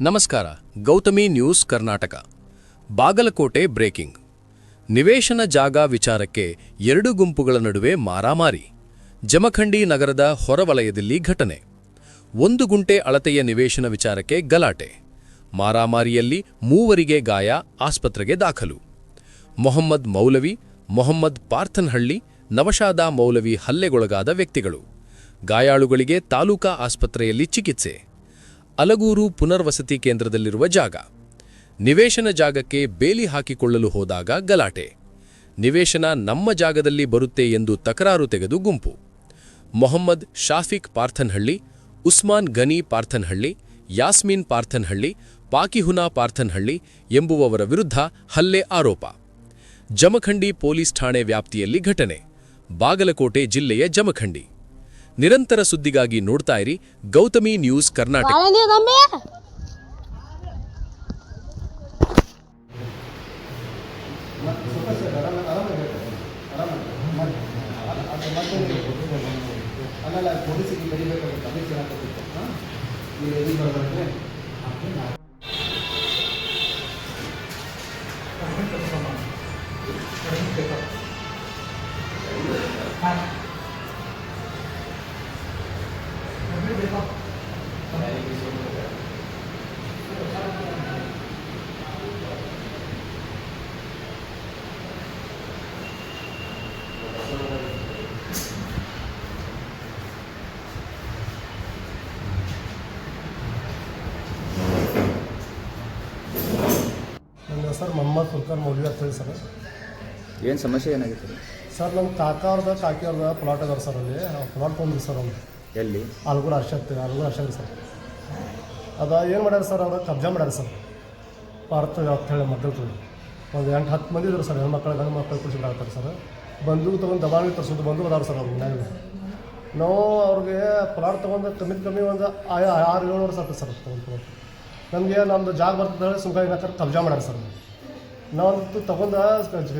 ನಮಸ್ಕಾರ, Gautami news Karnataka. Bagalkot breaking. ನಿವೇಶನ ಜಾಗ ವಿಚಾರಕ್ಕೆ ಎರಡು ಗುಂಪುಗಳ ನಡುವೆ ಮಾರಾಮಾರಿ. ಜಮಖಂಡಿ ನಗರದ ಹೊರವಲಯದಲ್ಲಿ ಘಟನೆ. ಒಂದು ಗುಂಟೆ ಅಳತೆಯ ನಿವೇಶನ ವಿಚಾರಕ್ಕೆ ಗಲಾಟೆ. ಮಾರಾಮಾರಿಯಲ್ಲಿ ಮೂವರಿಗೆ ಗಾಯ, ಆಸ್ಪತ್ರೆಗೆ ದಾಖಲು. ಮೊಹಮ್ಮದ್ ಮೌಲವಿ, ಮೊಹಮ್ಮದ್ ಪಾರ್ಥನ್ಹಳ್ಳಿ, ನವಶಾದ ಮೌಲವಿ ಹಲ್ಲೆಗೊಳಗಾದ ವ್ಯಕ್ತಿಗಳು. ಗಾಯಾಳುಗಳಿಗೆ ತಾಲೂಕಾ ಆಸ್ಪತ್ರೆಯಲ್ಲಿ ಚಿಕಿತ್ಸೆ. ಅಲಗೂರು ಪುನರ್ವಸತಿ ಕೇಂದ್ರದಲ್ಲಿರುವ ಜಾಗ. ನಿವೇಶನ ಜಾಗಕ್ಕೆ ಬೇಲಿ ಹಾಕಿಕೊಳ್ಳಲು ಹೋದಾಗ ಗಲಾಟೆ. ನಿವೇಶನ ನಮ್ಮ ಜಾಗದಲ್ಲಿ ಬರುತ್ತೆ ಎಂದು ತಕರಾರು ತೆಗೆದು ಗುಂಪು. ಮೊಹಮ್ಮದ್ ಶಾಫಿಕ್ ಪಾರ್ಥನ್ಹಳ್ಳಿ, ಉಸ್ಮಾನ್ ಗನಿ ಪಾರ್ಥನ್ಹಳ್ಳಿ, ಯಾಸ್ಮಿನ್ ಪಾರ್ಥನ್ಹಳ್ಳಿ, ಪಾಕಿಹುನಾ ಪಾರ್ಥನ್ಹಳ್ಳಿ ಎಂಬುವವರ ವಿರುದ್ಧ ಹಲ್ಲೆ ಆರೋಪ. ಜಮಖಂಡಿ ಪೊಲೀಸ್ ಠಾಣೆ ವ್ಯಾಪ್ತಿಯಲ್ಲಿ ಘಟನೆ. ಬಾಗಲಕೋಟೆ ಜಿಲ್ಲೆಯ ಜಮಖಂಡಿ. ನಿರಂತರ ಸುದ್ದಿಗಾಗಿ ನೋಡ್ತಾ ಇರಿ ಗೌತಮಿ ನ್ಯೂಸ್ ಕರ್ನಾಟಕ. ಆಮೇಲೆ ಪೊಲೀಸಿಗೆ ಬರೀಬೇಕಾಗುತ್ತೆ ಕಮಿಷನ್ ಚೆನ್ನಾಗಿತ್ತು ಹಾಂ? ನೀವು ಎಲ್ಲಿ ಬರೋದಂದ್ರೆ ಹೆಸರು ಮೊಹಮ್ಮದ್ ಫುಲ್ಕರ್ ಮೌಲ್ವಿ ಅಂತ ಹೇಳಿ ಸರ್. ಏನು ಸಮಸ್ಯೆ ಏನಾಗಿತ್ತು? ಸರ್ ನಮ್ಮ ಕಾಕ ಅವ್ರದ ಕಾಕಿ ಅವ್ರದ ಪ್ಲಾಟ್ ಅದಾರ ಸರ್ ಅಲ್ಲಿ. ಪ್ಲಾಟ್ ತೊಗೊಂಡ್ರಿ ಸರ್ ಅವ್ರು. ಎಲ್ಲಿ? ಆಲ್ಗೂರು ಅರ್ಷತ್ ಆಲ್ಗೂರು ಅರ್ಷತ್ ಸರ್. ಅದು ಏನು ಮಾಡ್ಯಾರ ಸರ್ ಅವ್ರು? ಕಬ್ಜಾ ಮಾಡ್ಯಾರ ಸರ್. ಪಾರ್ಥ ಅಂತ ಹೇಳಿ ಮಕ್ಕಳು ಒಂದು ಎಂಟು ಹತ್ತು ಮಂದಿ ಇದ್ರು ಸರ್, ಹೆಣ್ಮಕ್ಳು, ಗಂಡು ಮಕ್ಕಳು ಕುಡಿಸಿಬಿಡ್ತಾರೆ ಸರ್. ಬಂದೂ ತೊಗೊಂಡು ದಬಾಣಿ ತರಿಸೋದು ಬಂದು ಅದಾರ ಸರ್ ಅವ್ರ ಮನ್ಯಾಗ. ನಾವು ಅವ್ರಿಗೆ ಪ್ಲಾಟ್ ತೊಗೊಂಡು ಕಮ್ಮಿ ಕಮ್ಮಿ ಒಂದು ಆರು ಏಳು ವರ್ಷ ಆಗ್ತದೆ ಸರ್ ತೊಗೊಂಡು ನಮಗೆ ನಮ್ಮದು ಜಾಗ ಬರ್ತದೆ ಹೇಳಿ ಸುಖ ಏನಾಗ್ತಾರೆ ಕಬ್ಜಾ ಮಾಡ್ಯಾರ ಸರ್ ನಾವಂತೂ ತೊಗೊಂಡು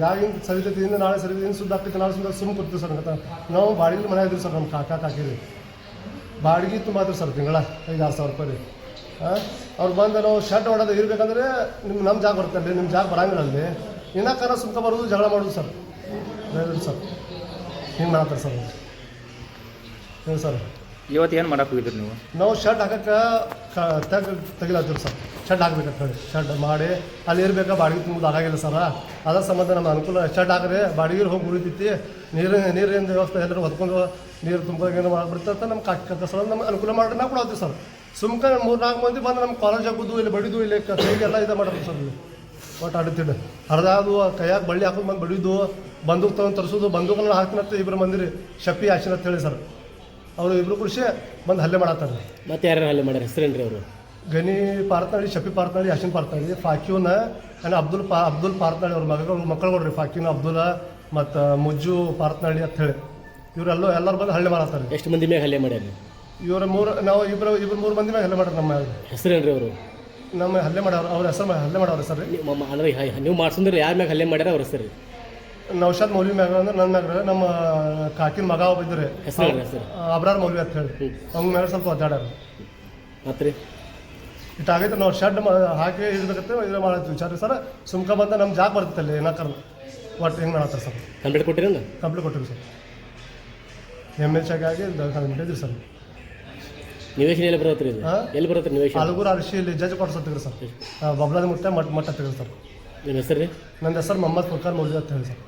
ಜಾಗಿನ ಸರಿತೈತಿ ನಾಳೆ ಸರಿತೈತಿ ಸುದ್ದ ಆಗ್ತೈತಿ, ನಾಳೆ ಸುದ್ದ ಸುಮ್ಮ ಕೊಡ್ತೀವಿ ಸರ್ ಅಂತ ನಾವು ಬಾಡಿಗೆ ಮನೆ ಇದ್ದೀವಿ ಸರ್ ನಮ್ಮ ಕಾಕ, ಕಾಕಿರಿ. ಬಾಡಿಗೆ ತುಂಬ ಮಾತ್ರ ಸರ್ ತಿಂಗಳ ಐದು ಆರು ಸಾವಿರ ರೂಪಾಯಿ ರೀ. ಹಾಂ ಅವ್ರು ಬಂದು ನಾವು ಶರ್ಟ್ ಹೊಡೋದು ಇರಬೇಕಂದ್ರೆ ನಿಮ್ಮ ನಮ್ಮ ಜಾಗ ಬರ್ತಲ್ಲ ನಿಮ್ಮ ಜಾಗ ಬರಂಗಿಲ್ಲ ಅಲ್ಲಿ. ಇನ್ನಕ್ಕಾರ ಸುಮ್ಕ ಬರೋದು ಜಗಳ ಮಾಡೋದು ಸರ್. ಸರ್. ಹಿಂಗೆ ಮಾಡ್ತಾರೆ ಸರ್ ಹೇಳಿ ಸರ್. ಇವತ್ತು ಏನು ಮಾಡಕ್ಕೆ ಹೋಗಿದ್ರಿ ನೀವು? ನಾವು ಶರ್ಟ್ ಹಾಕಕ್ಕೆ ತೆಗ್ ತೆಗಿಲತ್ತೀವಿ ಸರ್. ಶರ್ಟ್ ಹಾಕ್ಬೇಕಂತ ಹೇಳಿ. ಶೆಡ್ ಮಾಡಿ, ಅಲ್ಲಿ ಇರಬೇಕಾ? ಬಾಡಿಗೆ ತುಂಬುದು ಆಗಾಗಿಲ್ಲ ಸರ. ಅದ್ರ ಸಂಬಂಧ ನಮ್ಮ ಅನುಕೂಲ. ಶೆಡ್ ಹಾಕಿದ್ರೆ ಬಾಡಿಗೆ ಹೋಗಿ ಉಳಿತೈತಿ ನೀರು, ನೀರಿನ ವ್ಯವಸ್ಥೆ ಎಲ್ಲರೂ ಹೊತ್ಕೊಂಡು ನೀರು ತುಂಬ ಏನೋ ಮಾಡ್ಬಿಡ್ತಾರೆ ನಮ್ಮ ಕಾಕ ಕಕ್ಕ ನಮ್ಮ ಅನುಕೂಲ ಮಾಡಿ ನಾವು ಕೂಡ ಸರ್. ಸುಮ್ಕ ಮೂರು ನಾಲ್ಕು ಮಂದಿ ಬಂದು ನಮ್ಮ ಕಾಲೇಜ್ ಹಾಕೋದು ಇಲ್ಲಿ, ಬಡಿದು ಇಲ್ಲಿ ಕೈಗೆಲ್ಲ ಇದು ಮಾಡಿದ್ರು ಸರ್ ಇಲ್ಲಿ. ಒಟ್ಟು ಆಡುತ್ತಿದ್ದೆ ಹರಿದಾದು ಕೈಯಾಗ ಬಳ್ಳಿ ಹಾಕೋದು ಬಂದು ಬಡಿದು, ಬಂದೂಕ್ ತಗೊಂಡು ತರಿಸೋದು, ಬಂದೂಕನ್ನ ಹಾಕ್ತಿನತ್ತೆ ಇಬ್ಬರು ಮಂದಿರಿ ಶಪಿ ಆಶಿನ ಅಂತ ಹೇಳಿ ಸರ್. ಅವರು ಇಬ್ಬರು ಕೃಷಿ ಬಂದು ಹಲ್ಲೆ ಮಾಡತ್ತಾರೆ. ಮತ್ತೆ ಯಾರು ಹಲ್ಲೆ ಮಾಡ್ಯಾರ? ಹೆಸರೇನ್ರಿ ಅವರು? ಗನಿ ಪಾರ್ತಾಳಿ ಶಫಿ ಪಾರ್ತಾಳಿ ಯಾಶಿನ್ ಪಾರ್ತನಾಳಿ ಫಾಕ್ಯೂನ ಆ್ಯಂಡ್ ಅಬ್ದುಲ್ ಪಾ ಅಬ್ದುಲ್ ಪಾರ್ತಾಳಿ ಅವ್ರ ಮಗಗಳು ಮಕ್ಕಳು ನೋಡ್ರಿ ಫಾಕ್ಯೂನ್ ಅಬ್ದುಲ್ ಮತ್ತು ಮುಜ್ಜು ಪಾರ್ತನಾಳಿ ಅಂತ ಹೇಳಿ. ಇವರೆಲ್ಲ ಎಲ್ಲರೂ ಬಂದು ಹಳ್ಳಿ ಮಾಡತ್ತಾರೆ ಎಷ್ಟು ಮಂದಿ ಮ್ಯಾಗ ಹಲ್ಲೆ ಮಾಡ್ಯಾರ ಇವರ ಮೂರು ನಾವು ಇಬ್ಬರು ಇಬ್ಬರು ಮೂರು ಮಂದಿ ಮೇಲೆ ಹಲ್ಲೆ ಮಾಡ್ರಿ ನಮ್ಮ ಹೆಸರೇನ್ರಿ ಅವರು? ನಮ್ಮ ಹಲ್ಲೆ ಮಾಡೋರು ಅವ್ರ ಹೆಸರು ಹಲ್ಲೆ ಮಾಡೋರು ಸರ್. ಅಂದ್ರೆ ನೀವು ಮಾಡ್ಸಂದ್ರೆ ಯಾರ ಮ್ಯಾಗ ಹಲ್ಲೆ ಮಾಡ್ಯಾರ ಅವ್ರ ಹೆಸರು? ನೌಶಾದ್ ಮೌಲ್ವಿ ಮ್ಯಾಗ ಅಂದ್ರೆ ನನ್ನ ಮ್ಯಾಗ ನಮ್ಮ ಕಾಕಿನ ಮಗ ಒಬ್ಬ ಇದ್ರಿ ಅಬ್ರಾರ್ ಮೌಲ್ವಿ ಅಂತ ಹೇಳಿ. ಅವ್ನ ಮ್ಯಾಗ ಸ್ವಲ್ಪ ಒದ್ದಾಡ್ಯಾರ. ಮತ್ತೆ ರೀ ಇಟ್ಟಾಗೈತೆ ನಾವು ಶೆಡ್ ಹಾಕಿ ಇರ್ಬೇಕಂತ ಇದು ಮಾಡತ್ತೀವಿ ವಿಚಾರ ಸರ್ ಸುಮ್ಕ ಬಂದ ನಮ್ಮ ಜಾಗ ಬರ್ತೈತಲ್ಲಿ ಏನಾಕರ್ ಒಟ್ಟು ಹೆಂಗೆ ಮಾಡತ್ತೆ ಸರ್? ಕಂಪ್ಲೇಂಟ್ ಕೊಟ್ಟಿರಲ್ಲ? ಕಂಪ್ಲೀಟ್ ಕೊಟ್ಟಿರಿ ಸರ್. ಎಂ ಎಚ್ ಆಗಿ ಇದ್ರಿ ಸರ್. ನಿವೇಶನ ಎಲ್ಲಿ ಬರುತ್ತೆ ರೀ ಹಾ? ಎಲ್ಲಿ ಬರುತ್ತೆ ನಿವೇಶನ? ಹಲಗೂರು ಅರಿಶಿ ಇಲ್ಲಿ ಜಜ್ ಕೊಡ್ಸತ್ತೀವಿ ಸರ್. ಬಬ್ಲಾದ ಮುಟ್ಟೆ ಮಟ್ ಮಟ್ಟ ಹತ್ತಿರ ಸರ್. ನಿಮ್ಮ ಹೆಸರು ರೀ? ನನ್ನ ಹೆಸರು ಮೊಹಮ್ಮದ್ ಫುಲ್ಕಾರ್ ಮೌಲ್ಯ ಅಂತ ಹೇಳಿ ಸರ್.